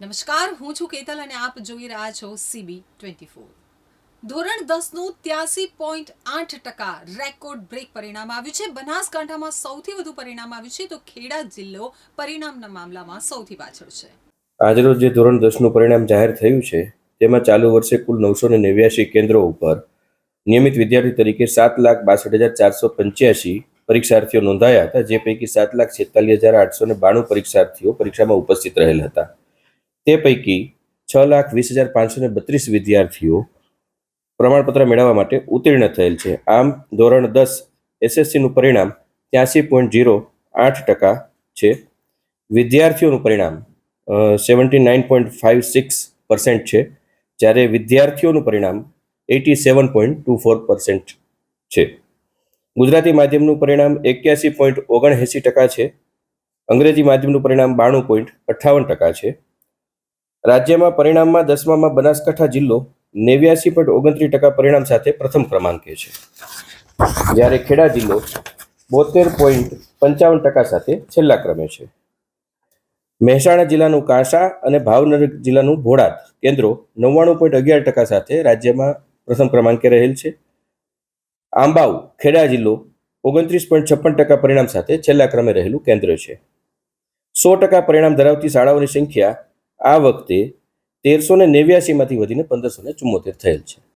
નમસ્કાર, હું છું કેતલ અને આપ જોઈ રહ્યા છો સીબી ટ્વેન્ટી ફોર ધોરણ દસનું ત્યાસી પોઈન્ટ આઠ ટકા રેકોર્ડ બ્રેક પરિણામ આવ્યું છે. બનાસકાંઠામાં સૌથી વધુ પરિણામ આવ્યું છે. તો ખેડા જિલ્લો પરિણામના મામલામાં સૌથી પાછળ છે. આજરોજ જે ધોરણ દસનું પરિણામ જાહેર થયું છે, તેમાં ચાલુ વર્ષે કુલ નવસો ને નેવ્યાસી કેન્દ્રો ઉપર નિયમિત વિદ્યાર્થી તરીકે સાત લાખ બાસઠ હજાર ચારસો પંચ્યાસી પરીક્ષાર્થીઓ નોંધાયા હતા, જે પૈકી સાત લાખ છેતાલીસ હજાર આઠસો ને બાણું પરીક્ષાર્થીઓ પરીક્ષામાં ઉપસ્થિત રહેલ હતા. તે પૈકી છ લાખ વીસ હજાર પાંચસો ને બત્રીસ વિદ્યાર્થીઓ પ્રમાણપત્ર મેળવવા માટે ઉત્તીર્ણ થયેલ છે. આમ, ધોરણ દસ એસએસસીનું પરિણામ ત્યાંસી પોઈન્ટ જીરો આઠ ટકા છે. વિદ્યાર્થીઓનું પરિણામ seventy nine point five six percent છે. જ્યારે વિદ્યાર્થીઓનું પરિણામ eighty seven point two four percent છે. ગુજરાતી માધ્યમનું પરિણામ એક્યાસી પોઈન્ટ ઓગણએંસી ટકા છે. અંગ્રેજી માધ્યમનું પરિણામ બાણું પોઈન્ટ અઠ્ઠાવન ટકા છે. રાજ્યમાં પરિણામમાં દસમામાં બનાસકાંઠા જિલ્લો નેવ્યાસી પોઈન્ટ ઓગણત્રીસ ટકા પરિણામ સાથે પ્રથમ ક્રમાંકે છે. જ્યારે ખેડા જિલ્લો બોતેર પોઈન્ટ પંચાવન ટકા સાથે છેલ્લા ક્રમે છે. મહેસાણા જિલ્લાનું કાંસા અને ભાવનગર જિલ્લાનું ભોળાત કેન્દ્રો નવ્વાણું પોઈન્ટ અગિયાર ટકા સાથે રાજ્યમાં પ્રથમ ક્રમાંકે રહેલ છે. આંબાવ, ખેડા જિલ્લો ઓગણત્રીસ પોઈન્ટ છપ્પન ટકા પરિણામ સાથે છેલ્લા ક્રમે રહેલું કેન્દ્ર છે. સો ટકા પરિણામ ધરાવતી શાળાઓની સંખ્યા આ વખતે તેરસો ને નેવ્યાસીમાંથી વધીને પંદરસો ને ચુમ્મોતેર થયેલ છે.